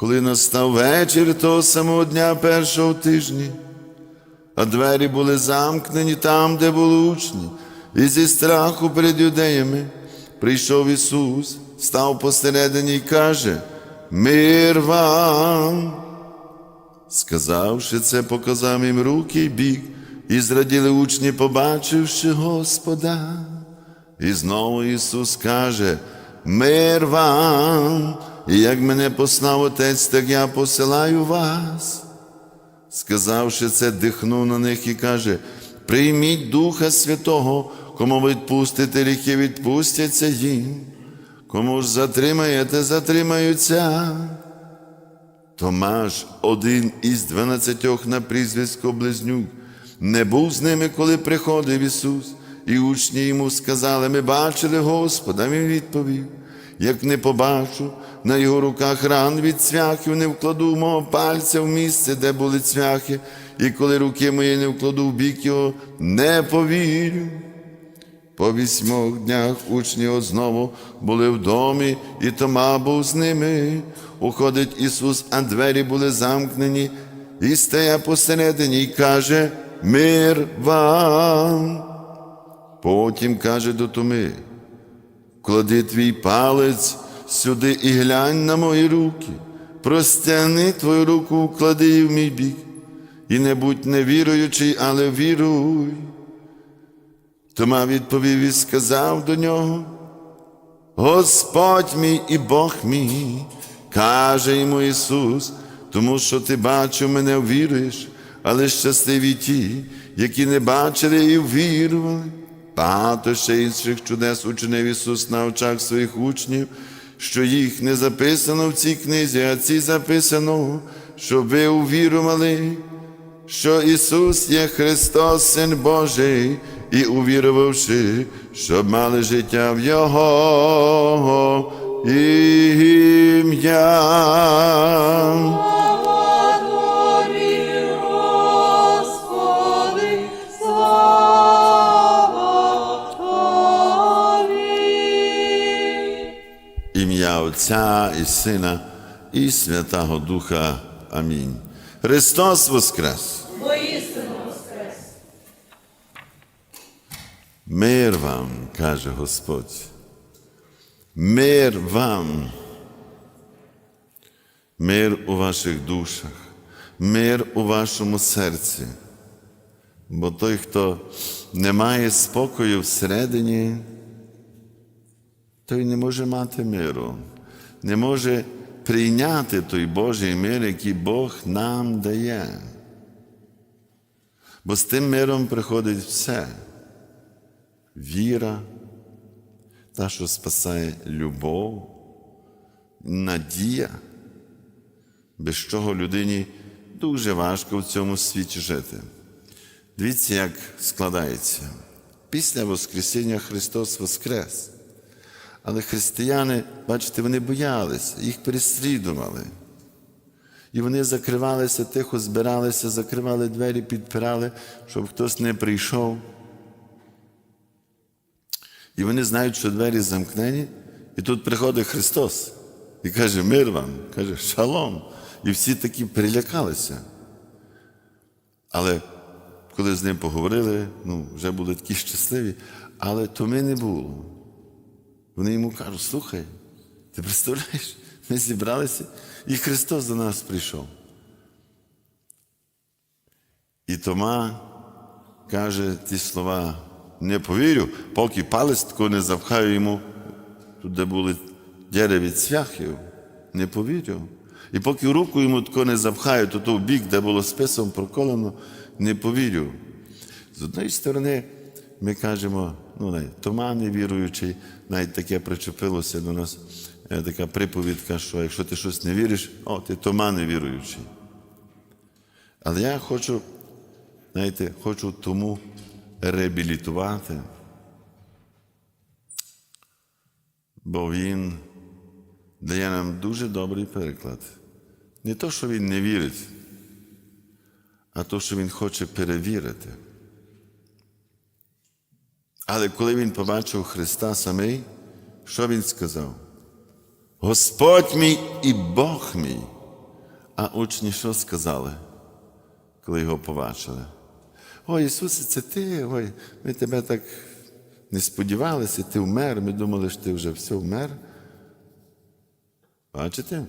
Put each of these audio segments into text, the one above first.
Коли настав вечір того самого дня першого тижні, а двері були замкнені там, де були учні, і зі страху перед юдеями прийшов Ісус, став посередині і каже: Мир вам. Сказавши це, показав їм руки й бік, і зраділи учні, побачивши Господа. І знову Ісус каже: Мир вам, і як мене послав Отець, так я посилаю вас. Сказавши це, дихнув на них і каже: Прийміть Духа Святого, кому відпустите гріхи, відпустяться їм, кому ж затримаєте, затримаються. Томаш, один із дванадцятьох на прізвисько Близнюк, не був з ними, коли приходив Ісус, і учні йому сказали: Ми бачили Господа. Він відповів: як не побачу на його руках ран від цвяхів, не вкладу мого пальця в місце, де були цвяхи, і коли руки мої не вкладу в бік його, не повірю. По вісьмох днях учні знову були в домі, і Тома був з ними. Уходить Ісус, а двері були замкнені, і стає посередині і каже: Мир вам. Потім каже до Томи: Клади твій палець сюди і глянь на мої руки, простягни твою руку, клади її в мій бік, і не будь невіруючий, але віруй. Тома відповів і сказав до нього: Господь мій і Бог мій, каже йому Ісус, тому що ти бачив мене віруєш, але щасливі ті, які не бачили і вірували. Багато ще інших чудес учинив Ісус на очах своїх учнів, що їх не записано в цій книзі, а ці записано, щоб ви увірували що Ісус є Христос, Син Божий, і увірувавши, щоб мали життя в Його ім'я. Отця і Сина і Святого Духа. Амінь. Христос Воскрес! Воскрес. Мир вам, каже Господь. Мир вам. Мир у ваших душах, мир у вашому серці. Бо той, хто не має спокою всередині, той не може мати миру, не може прийняти той Божий мир, який Бог нам дає. Бо з тим миром приходить все віра, та, що спасає любов, надія, без чого людині дуже важко в цьому світі жити. Дивіться, як складається. Після Воскресіння Христос Воскрес. Але християни, бачите, вони боялися, їх переслідували. І вони закривалися, тихо збиралися, закривали двері, підпирали, щоб хтось не прийшов. І вони знають, що двері замкнені, і тут приходить Христос і каже: Мир вам, каже, шалом. І всі такі перелякалися. Але коли з ним поговорили, ну, вже були такі щасливі, але Томи не було. Вони йому кажуть, слухай, ти представляєш, ми зібралися, і Христос до нас прийшов. І Тома каже ті слова, не повірю, поки палець не запхаю йому, тут, де були дяри від цвяхів, не повірю. І поки руку йому тако не запхаю, то то в бік, де було списом проколено, не повірю. З однієї сторони, ми кажемо, ну, не, Тома невіруючий, навіть таке причепилося до нас, е, така приповідка, що якщо ти щось не віриш, о, ти Тома невіруючий. Але я хочу, знаєте, хочу тому реабілітувати, бо він дає нам дуже добрий переклад. Не то, що він не вірить, а то, що він хоче перевірити. Але коли він побачив Христа самий, що він сказав? Господь мій і Бог мій. А учні що сказали, коли його побачили? Ой, Ісусе, це ти, ой, ми тебе так не сподівалися, ти вмер, ми думали, що ти вже все вмер. Бачите?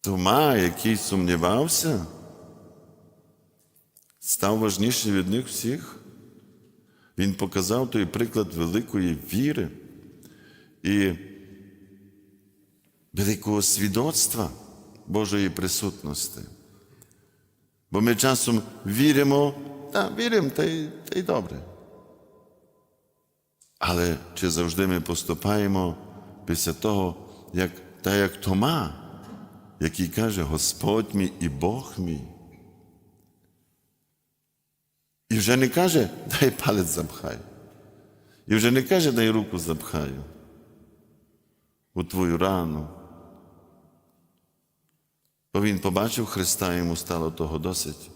Тома, який сумнівався, став важніший від них всіх. Він показав той приклад великої віри і великого свідоцтва Божої присутності. Бо ми часом віримо, та віримо, та й, та й добре. Але чи завжди ми поступаємо після того, як, та як Тома, який каже Господь мій і Бог мій? І вже не каже, дай палець запхай. І вже не каже, дай руку запхаю у твою рану. Бо він побачив Христа, йому стало того досить.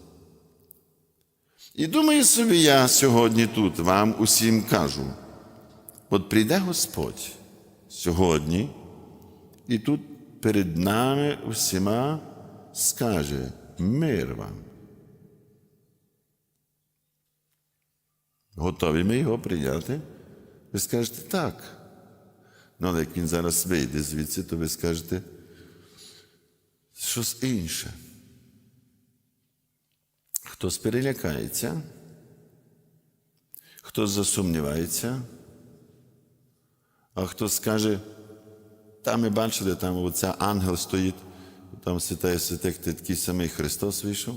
І думаю собі, я сьогодні тут вам усім кажу: от прийде Господь сьогодні, і тут перед нами усіма скаже мир вам. Готові ми його прийняти? Ви скажете так. Ну, але як він зараз вийде звідси, то ви скажете щось інше. Хтось перелякається, хтось засумнівається, а хтось скаже, там ми бачили, там оця ангел стоїть, там святає святих, ти такий самий Христос вийшов.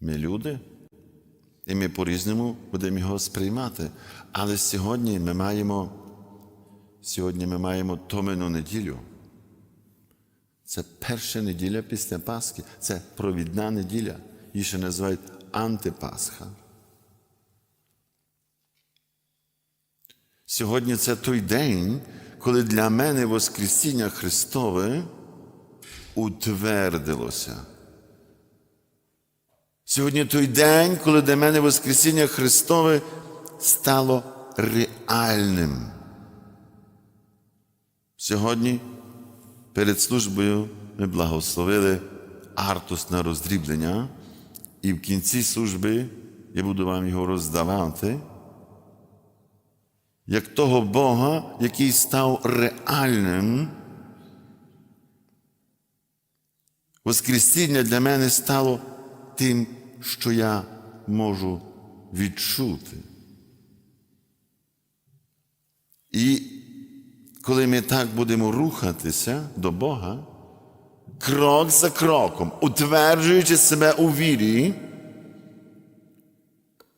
Ми люди, і ми по-різному будемо його сприймати. Але сьогодні ми маємо, сьогодні ми маємо Томину неділю. Це перша неділя після Пасхи. Це провідна неділя. Її ще називають антипасха. Сьогодні це той день, коли для мене Воскресіння Христове утвердилося. Сьогодні той день, коли для мене Воскресіння Христове стало реальним. Сьогодні перед службою ми благословили артус на роздріблення, і в кінці служби я буду вам його роздавати, як того Бога, який став реальним. Воскресіння для мене стало тим, що я можу відчути. І коли ми так будемо рухатися до Бога, крок за кроком, утверджуючи себе у вірі,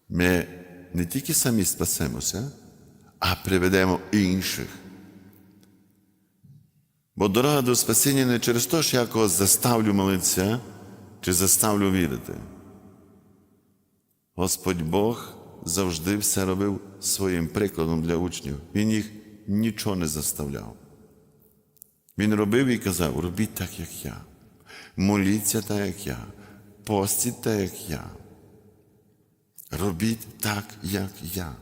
ми не тільки самі спасемося, а приведемо інших. Бо дорога до спасіння не через те, що я когось заставлю молитися чи заставлю вірити. Господь Бог завжди все робив своїм прикладом для учнів. Він їх нічого не заставляв. Він робив і казав: робіть так, як я, моліться так, як я, постіть так, як я. Робіть так, як я.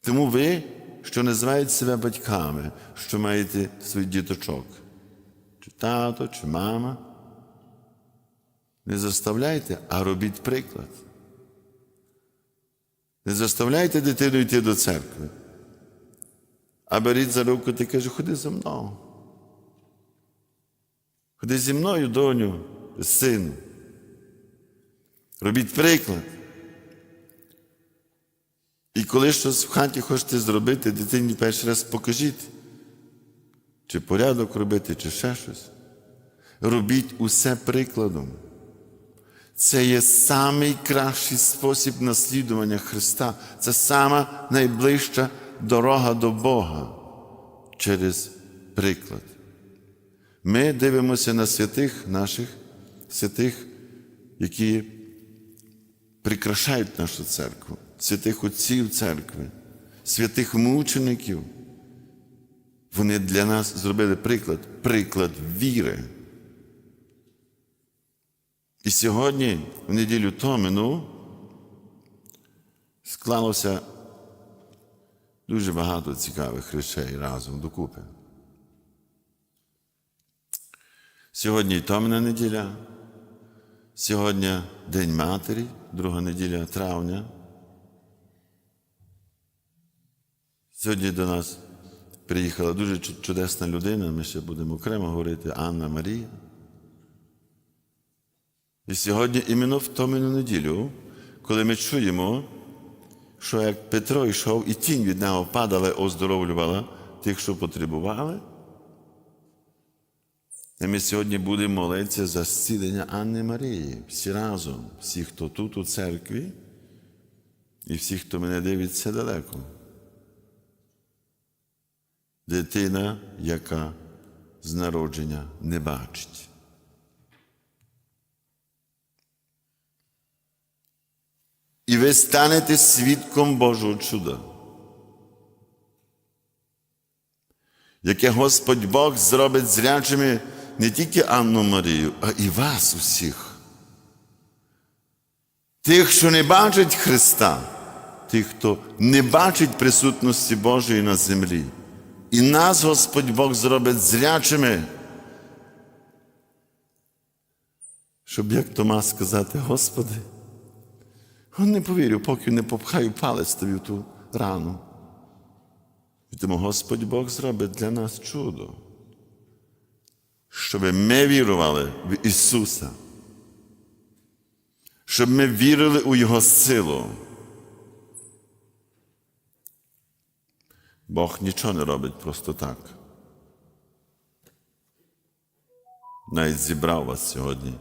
Тому ви, що називаєте себе батьками, що маєте своїх діточок, чи тато, чи мама, не заставляйте, а робіть приклад. Не заставляйте дитину йти до церкви. А беріть за руку ти каже, ходи за мною. Ходи зі мною, доню, сину. Робіть приклад. І коли щось в хаті хочете зробити, дитині перший раз покажіть, чи порядок робити, чи ще щось. Робіть усе прикладом. Це є найкращий спосіб наслідування Христа. Це сама найближча дорога до Бога через приклад. Ми дивимося на святих наших, святих, які прикрашають нашу церкву, святих отців церкви, святих мучеників. Вони для нас зробили приклад, приклад віри. І сьогодні, в неділю Томину, склалося Дуже багато цікавих речей разом докупи. Сьогодні томна неділя, сьогодні День Матері, друга неділя травня. Сьогодні до нас приїхала дуже чудесна людина, ми ще будемо окремо говорити, Анна Марія. І сьогодні іменно в томну неділю, коли ми чуємо, що як Петро йшов, і тінь від нього падала, оздоровлювала тих, що потребували. І ми сьогодні будемо молитися за зцілення Анни Марії, всі разом, всі, хто тут у церкві, і всі, хто мене дивиться далеко. Дитина, яка з народження не бачить. І ви станете свідком Божого чуда, яке Господь Бог зробить зрячими не тільки Анну Марію, а і вас усіх. Тих, що не бачать Христа, тих, хто не бачить присутності Божої на землі. І нас Господь Бог зробить зрячими. Щоб як Тома сказати, Господи, не повірю, поки не попхаю палець тобі в ту рану. І тому Господь Бог зробить для нас чудо, щоб ми вірували в Ісуса, щоб ми вірили у Його силу. Бог нічого не робить просто так. Навіть зібрав вас сьогодні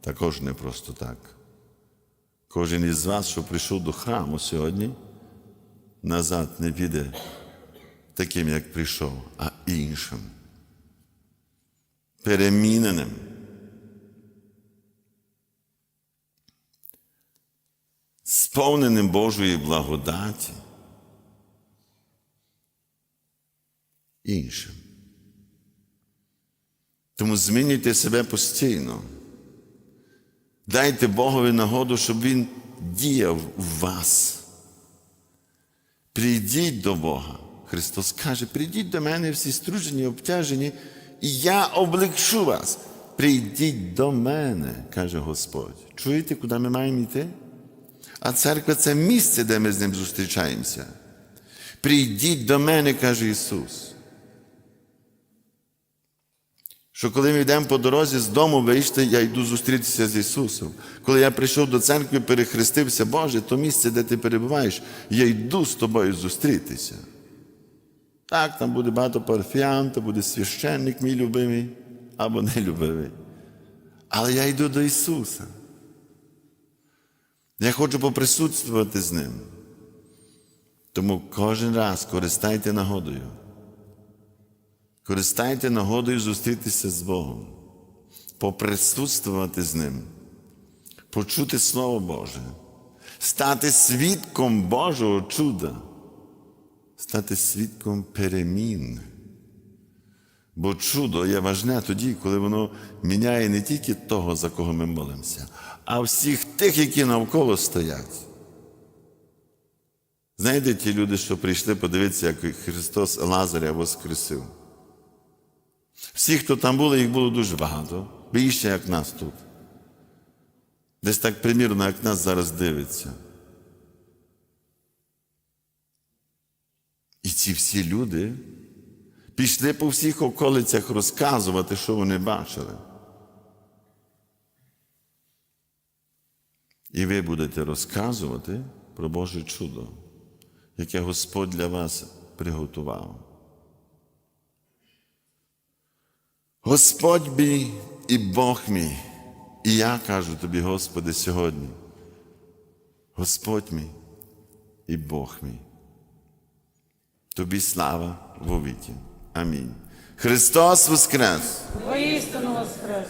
також не просто так. Кожен із вас, що прийшов до храму сьогодні, назад не піде таким, як прийшов, а іншим. Переміненим. Сповненим Божої благодаті. Іншим. Тому змінюйте себе постійно. Дайте Богові нагоду, щоб Він діяв у вас. Прийдіть до Бога. Христос каже, прийдіть до мене всі стружені, обтяжені, і я облегшу вас. Прийдіть до мене, каже Господь. Чуєте, куди ми маємо йти? А церква це місце, де ми з ним зустрічаємося. Прийдіть до мене, каже Ісус. Що коли ми йдемо по дорозі з дому вийшли, я йду зустрітися з Ісусом. Коли я прийшов до церкви, перехрестився, Боже, то місце, де ти перебуваєш, я йду з тобою зустрітися. Так, там буде багато парафіян, то буде священник мій любимий або нелюбимий. Але я йду до Ісуса. Я хочу поприсутствувати з Ним. Тому кожен раз користайте нагодою. Користайте нагодою зустрітися з Богом, поприсутствувати з Ним, почути Слово Боже, стати свідком Божого чуда, стати свідком перемін. Бо чудо є важне тоді, коли воно міняє не тільки того, за кого ми молимося, а всіх тих, які навколо стоять. Знаєте, ті люди, що прийшли подивитися, як Христос Лазаря воскресив. Всі, хто там були, їх було дуже багато, більше, як нас тут. Десь так примірно, як нас зараз дивиться. І ці всі люди пішли по всіх околицях розказувати, що вони бачили. І ви будете розказувати про Боже чудо, яке Господь для вас приготував. Господь мій і Бог мій. І я кажу тобі, Господи, сьогодні. Господь мій і Бог мій. Тобі слава вовіки. Амінь. Христос Воскрес! Воістину воскрес!